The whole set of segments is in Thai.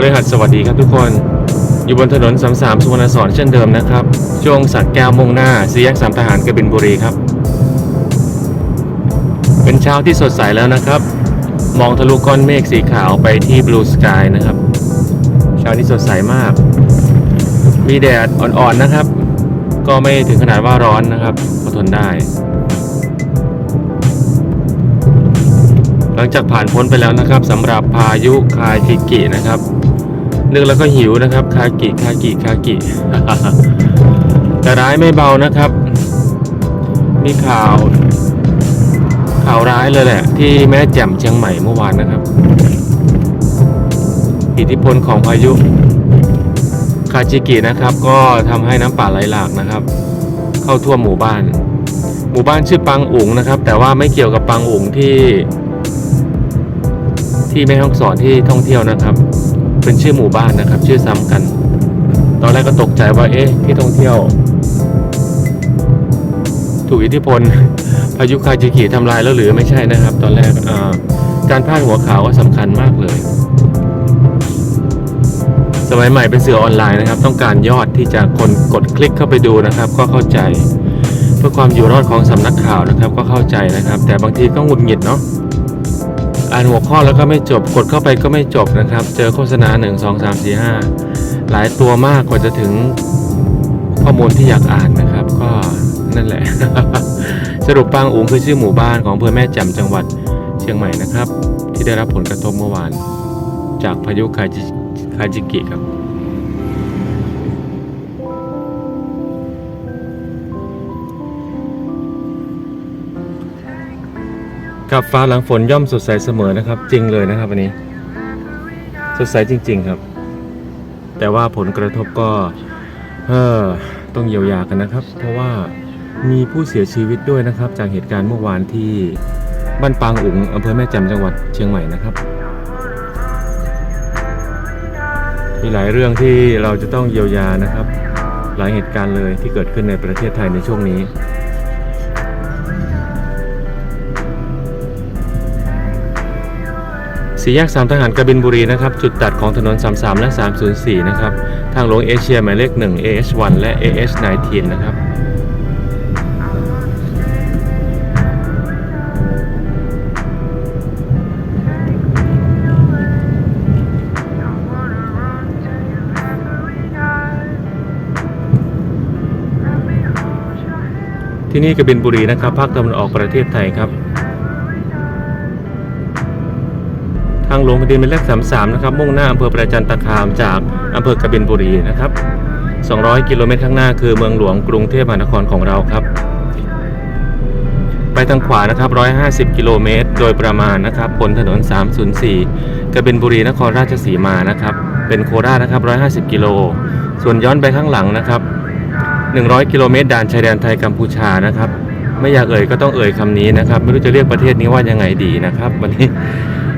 อริหัสสวัสดีครับทุกคน อยู่บนถนนสามสามสุวรรณสอนเช่นเดิมนะครับ ช่วงสักแก้วมุ่งหน้าสี่แยกสามทหารกบินบุรีครับ เป็นเช้าที่สดใสแล้วนะครับ มองทะลุก้อนเมฆสีขาวไปที่บลูสกายนะครับ เช้านี้สดใสมาก มีแดดอ่อนๆนะครับ ก็ไม่ถึงขนาดว่าร้อนนะครับพอทนได้ หลังจากผ่านพ้นไปแล้วนะครับสำหรับพายุคากิกินะครับ นึกแล้วก็หิวนะครับ คากิคากิคากิแต่ร้ายไม่เบานะครับ มีข่าว ข่าวร้ายเลยแหละ ที่แม่แจ่มเชียงใหม่เมื่อวานนะครับ อิทธิพลของพายุคาจิกินะครับ ก็ทำให้น้ำป่าไหลหลากนะครับ เข้าทั่วหมู่บ้าน หมู่บ้านชื่อปังอุ๋งนะครับ แต่ว่าไม่เกี่ยวกับปังอุ๋งที่ ที่แม่ห้องสอนที่ท่องเที่ยวนะครับ เป็นชื่อหมู่บ้านนะครับ ชื่อซ้ำกัน ตอนแรกก็ตกใจว่าเอ๊ะที่ท่องเที่ยว ถูกอิทธิพลพายุคาจิกิทำลายแล้วหรือไม่ใช่นะครับ ตอนแรกการพาดหัวข่าวก็สำคัญมากเลย สมัยใหม่เป็นสื่อออนไลน์นะครับ ต้องการยอดที่จะคนกดคลิกเข้าไปดูนะครับ ก็เข้าใจ เพื่อความอยู่รอดของสำนักข่าวนะครับ ก็เข้าใจนะครับ แต่บางทีก็หงุดหงิดเนาะ อ่านหัวข้อแล้วก็ไม่จบกดเข้าไปก็ไม่จบนะครับ เจอโฆษณา 1 2 3 4 5 หลายตัวมากกว่าจะถึงข้อมูลที่อยากอ่านนะครับ ก็นั่นแหละ สรุปปางอุ๋งคือชื่อหมู่บ้านของอำเภอแม่แจ่มจังหวัดเชียงใหม่นะครับ ที่ได้รับผลกระทบเมื่อวาน จากพายุคาจิคาจิกิครับ กับฟ้าหลังฝนย่อมสดใสเสมอนะครับ จริงเลยนะครับวันนี้ สดใสจริง ๆครับ แต่ว่าผลกระทบก็เออต้องเยียวยากันนะครับ เพราะว่ามีผู้เสียชีวิตด้วยนะครับ จากเหตุการณ์เมื่อวานที่บ้านปางอุ๋งอำเภอแม่แจ่มจังหวัดเชียงใหม่นะครับ มีหลายเรื่องที่เราจะต้องเยียวยานะครับ หลายเหตุการณ์เลยที่เกิดขึ้นในประเทศไทยในช่วงนี้ สี่แยกสามทหารกบินบุรีนะครับ จุดตัดของถนน 33 และ 304 นะครับ ทางหลวงเอเชียหมายเลข 1 AH1 และ AH19 นะครับที่นี่กบินบุรีนะครับภาคตะวันออกประเทศไทยครับ ทางหลวงแผ่นดินหมายเลข 33 นะครับ มุ่งหน้าอำเภอประจันตคามจากอำเภอกบินบุรีนะครับ 200 กิโลเมตรข้างหน้าคือเมืองหลวงกรุงเทพมหานครของเราครับ ไปทางขวานะครับ 150 กิโลเมตร โดยประมาณนะครับบนถนน 304 กบินบุรีนครราชสีมานะครับ เป็นโคราชนะครับ 150 กิโล ส่วนย้อนไปข้างหลังนะครับ 100 กิโลเมตรด่านชายแดนไทยกัมพูชานะครับ ไม่อยากเอ่ยก็ต้องเอ่ยคำนี้นะครับ ไม่รู้จะเรียกประเทศนี้ว่ายังไงดีนะครับ วันนี้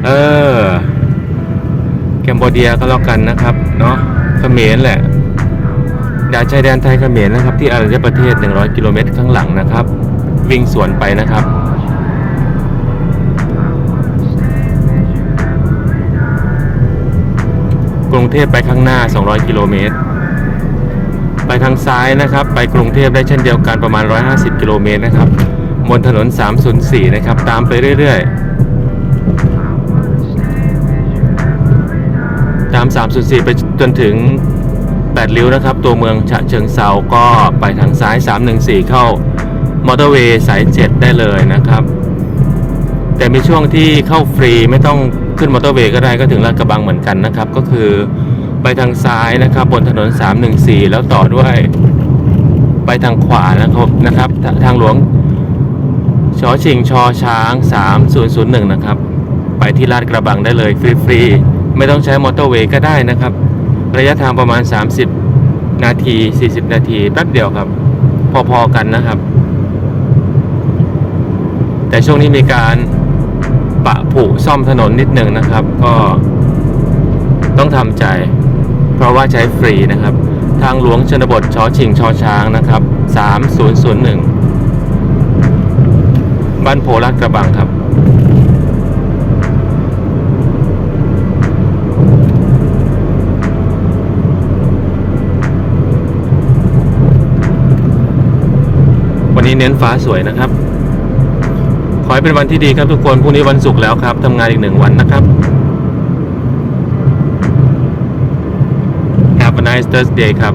เออแคมโบเดียก็แล้วกันนะครับ เนาะเขมรแหละด่านชายแดนไทยเขมรนะครับ ที่อารยประเทศ 100 กิโลเมตรข้างหลังนะครับ วิ่งสวนไปนะครับกรุงเทพไปข้างหน้า 200 กิโลเมตร ไปทางซ้ายนะครับ ไปกรุงเทพได้เช่นเดียวกันประมาณ 150 กิโลเมตรนะครับ บนถนน 304 นะครับ ตามไปเรื่อย ๆ ตาม304 ไปจนถึง 8 ริ้วนะครับ ตัวเมืองฉะเชิงเซาก็ไปทางซ้าย 314 เข้ามอเตอร์เวย์สาย 7 ได้เลยนะครับ แต่มีช่วงที่เข้าฟรีไม่ต้องขึ้นมอเตอร์เวย์ก็ได้ก็ถึงลาดกระบังเหมือนกันนะครับ ก็คือไปทางซ้ายนะครับ บนถนน 314 แล้วต่อด้วย ไปทางขวานะครับนะครับ ทางหลวงชอชิงชอช้าง 3001 นะครับ ไปที่ลาดกระบังได้เลยฟรีๆ ไม่ต้องใช้มอเตอร์เวย์ก็ได้นะครับ ระยะทางประมาณ 30 นาที 40 นาทีแป๊บเดียวครับ พอๆกันนะครับ แต่ช่วงนี้มีการปะผุซ่อมถนนนิดหนึ่งนะครับ ก็ต้องทำใจ เพราะว่าใช้ฟรีนะครับ ทางหลวงชนบทชอชิงชอช้างนะครับ 3001 บ้านโพลาดกระบังครับ เน้นฟ้าสวยนะครับ ขอให้เป็นวันที่ดีครับทุกคนพรุ่งนี้วันศุกร์แล้วครับทำงานอีกหนึ่งวันนะครับ Have a nice Thursday ครับ